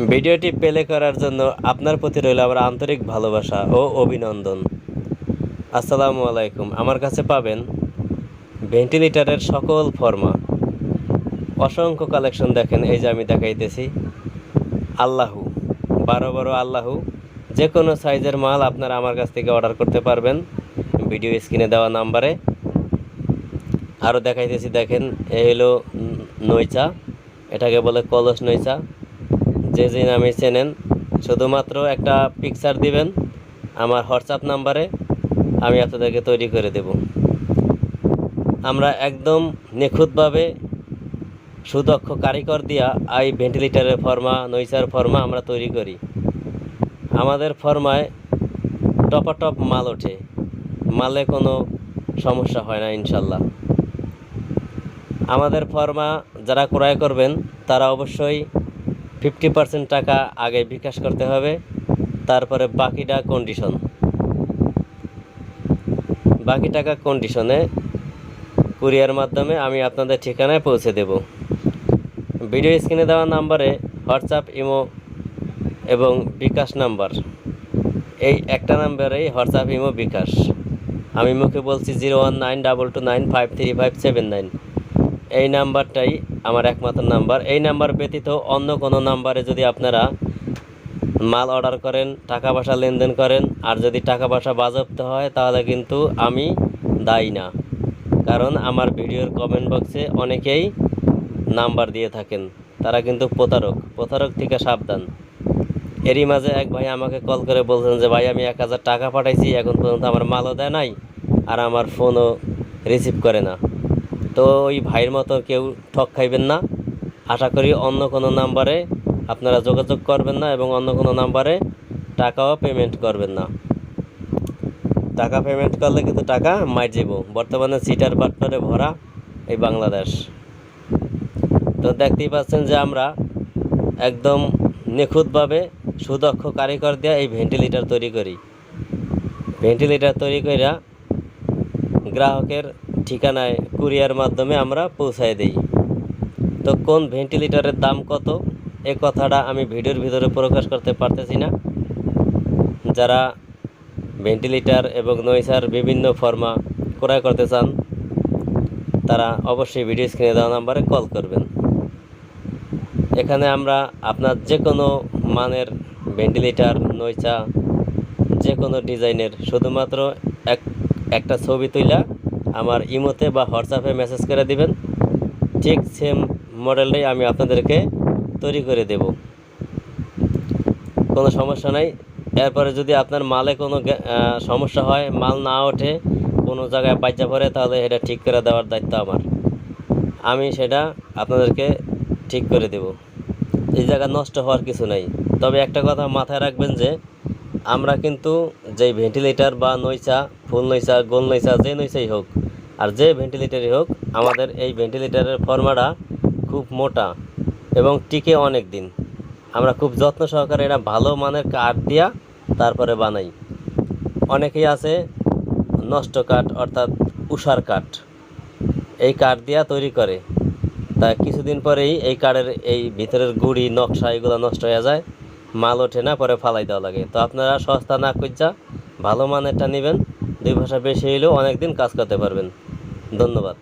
ভিডিওটি প্লে করার জন্য আপনার প্রতি রইল আমার আন্তরিক ভালোবাসা ও অভিনন্দন। আসসালামু আলাইকুম। আমার কাছে পাবেন ভেন্টিলেটারের সকল ফর্মা। অসংখ্য কালেকশন দেখেন, এই যে আমি দেখাইতেছি। আল্লাহু, বারো বারো আল্লাহু। যে কোনো সাইজের মাল আপনারা আমার কাছ থেকে অর্ডার করতে পারবেন। ভিডিও স্ক্রিনে দেওয়া নাম্বারে। আরও দেখাইতেছি, দেখেন, এই হলো নইচা এটাকে বলে কলস নইচা যে যে নামে চেনেন, শুধুমাত্র একটা পিকচার দিবেন, আমার হোয়াটসঅ্যাপ নাম্বারে আমি আপনাদেরকে তৈরি করে দেব। আমরা একদম নিখুঁতভাবে সুদক্ষ কারিগর দিয়া এই ভেন্টিলেটারের ফর্মা নইচার ফর্মা আমরা তৈরি করি। আমাদের ফর্মায় টপাটপ মাল ওঠে। মালে কোনো সমস্যা হয় না, ইনশাল্লাহ। আমাদের ফর্মা যারা ক্রয় করবেন, তারা অবশ্যই ফিফটি পার্সেন্ট টাকা আগে বিকাশ করতে হবে, তারপরে বাকিটা কন্ডিশন বাকি টাকা কন্ডিশনে কুরিয়ার মাধ্যমে আমি আপনাদের ঠিকানায় পৌঁছে দেব। ভিডিও স্ক্রিনে দেওয়া নাম্বারে হোয়াটসঅ্যাপ ইমো এবং বিকাশ নাম্বার এই একটা নাম্বারেই হোয়াটসঅ্যাপ ইমো বিকাশ। আমি মুখে বলছি zero one nine double two nine five three five seven nine এই নাম্বারটাই আমার একমাত্র নাম্বার। এই নাম্বার ব্যতীত অন্য কোনো নাম্বারে যদি আপনারা মাল অর্ডার করেন, টাকা পয়সা লেনদেন করেন, আর যদি টাকা পয়সা বাজপ্ত হয়, তাহলে কিন্তু আমি দায়ী না। কারণ আমার ভিডিওর কমেন্ট বক্সে অনেকেই নাম্বার দিয়ে থাকেন। তারা কিন্তু প্রতারক। প্রতারক থেকে সাবধান। এরই মাঝে এক ভাই আমাকে কল করে বলছেন যে, ভাই, আমি এক হাজার টাকা পাঠাইছি, এখন পর্যন্ত আমার মালও দেয় নাই, আর আমার ফোনও রিসিভ করে না। তো ওই ভাইয়ের মতো কেউ ঠক খাইবেন না। আশা করি অন্য কোনো নাম্বারে আপনারা যোগাযোগ করবেন না এবং অন্য কোনো নাম্বারে টাকাও পেমেন্ট করবেন না। টাকা পেমেন্ট করলে কিন্তু টাকা মার যাব বর্তমানে সিটার বাটপারে ভরা এই বাংলাদেশ। তো দেখতেই পাচ্ছেন যে আমরা একদম নিখুঁতভাবে সুদক্ষ কারিগর দিয়ে এই ভেন্টিলেটার তৈরি করি। ভেন্টিলেটার তৈরি কইরা গ্রাহকের ঠিকানায় কুরিয়ার মাধ্যমে আমরা পৌঁছায় দিই। তো কোন ভেন্টিলেটরের দাম কত? এ কথাটা আমি ভিডিওর ভিতরে প্রকাশ করতে পারতেছি না। যারা ভেন্টিলেটর এবং নইসার বিভিন্ন ফর্মা ক্রয় করতে চান, তারা অবশ্যই ভিডিও স্ক্রিনে দেওয়া নাম্বারে কল করবেন। এখানে আমরা আপনার যে কোনো মানের ভেন্টিলেটর, নইচা যে কোনো ডিজাইনের শুধুমাত্র এক, একটা ছবি তুইলা আমার ইমোতে বা হোয়াটসঅ্যাপে মেসেজ করে দিবেন। ঠিক সেম মডেলটাই আমি আপনাদেরকে তৈরি করে দেব। কোনো সমস্যা নাই। এরপরে যদি আপনার মালে কোনো সমস্যা হয়, মাল না ওঠে, কোনো জায়গায় বাজ্যা পড়ে, তাহলে এটা ঠিক করে দেওয়ার দায়িত্ব আমার। আমি সেটা আপনাদেরকে ঠিক করে দেব। এই জায়গা নষ্ট হওয়ার কিছু নাই। তবে একটা কথা মাথায় রাখবেন যে আমরা কিন্তু যেই ভেন্টিলেটর বা নইচা ফুল নইচা, গোল নইচা, যে নইচাই হোক, আর যে ভেন্টিলেটরই হোক, আমাদের এই ভেন্টিলেটারের ফর্মাটা খুব মোটা এবং টিকে অনেক দিন আমরা খুব যত্ন সহকারে এটা ভালো মানের কাঠ দিয়া তারপরে বানাই। অনেকেই আছে নষ্ট কাঠ, অর্থাৎ উষার কাঠ, এই কাঠ দিয়া তৈরি করে। তা কিছুদিন পরেই এই কাঠের এই ভিতরের গুড়ি, নকশা, এগুলো নষ্ট হয়ে যায়। মাল ওঠে না, পরে ফালাই দেওয়া লাগে। তো আপনারা সস্তা না কুচা ভালো মানেরটা নেবেন, দুই ভাষা বেশি হইলেও অনেক দিন কাজ করতে পারবেন। ধন্যবাদ।